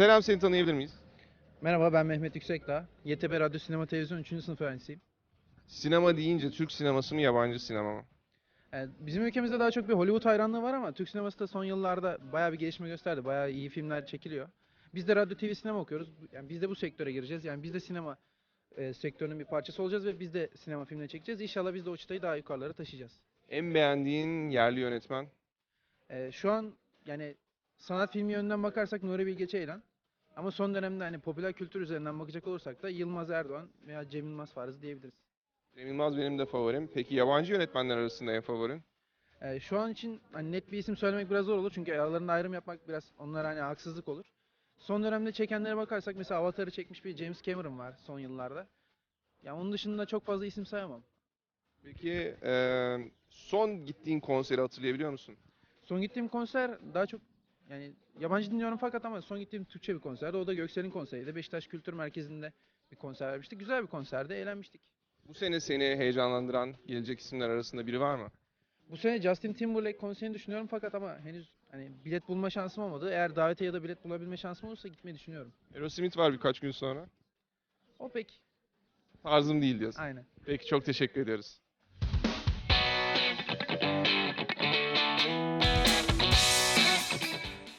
Selam seni tanıyabilir miyiz? Merhaba ben Mehmet Yüksekdağ. YTB Radyo Sinema Televizyon 3. sınıf öğrencisiyim. Sinema deyince Türk sineması mı yabancı sinema mı? Yani bizim ülkemizde daha çok bir Hollywood hayranlığı var ama Türk sineması da son yıllarda bayağı bir gelişme gösterdi. Bayağı iyi filmler çekiliyor. Biz de radyo TV sinema okuyoruz. Yani biz de bu sektöre gireceğiz. Yani biz de sinema e, sektörünün bir parçası olacağız ve biz de sinema filmleri çekeceğiz. İnşallah biz de o çıtayı daha yukarılara taşıyacağız. En beğendiğin yerli yönetmen? E, şu an yani sanat filmi yönünden bakarsak Nuri Bilge Ceylan. Ama son dönemde hani popüler kültür üzerinden bakacak olursak da Yılmaz Erdoğan veya Cem Yılmaz Farzı diyebiliriz. Cem Yılmaz benim de favorim. Peki yabancı yönetmenler arasında en favorin? Ee, şu an için hani net bir isim söylemek biraz zor olur çünkü aralarında ayrım yapmak biraz onlara hani haksızlık olur. Son dönemde çekenlere bakarsak mesela Avatar'ı çekmiş bir James Cameron var son yıllarda. Ya onun dışında çok fazla isim sayamam. Peki eee, son gittiğin konseri hatırlayabiliyor musun? Son gittiğim konser daha çok yani yabancı dinliyorum fakat ama son gittiğim Türkçe bir konserdi. O da Göksel'in konseriydi. Beşiktaş Kültür Merkezi'nde bir konser vermiştik. Güzel bir konserdi. Eğlenmiştik. Bu sene seni heyecanlandıran gelecek isimler arasında biri var mı? Bu sene Justin Timberlake konserini düşünüyorum fakat ama henüz hani bilet bulma şansım olmadı. Eğer davete ya da bilet bulabilme şansım olursa gitmeyi düşünüyorum. Aerosmith var birkaç gün sonra. O pek Tarzım değil diyorsun. aynen. Peki çok teşekkür ediyoruz.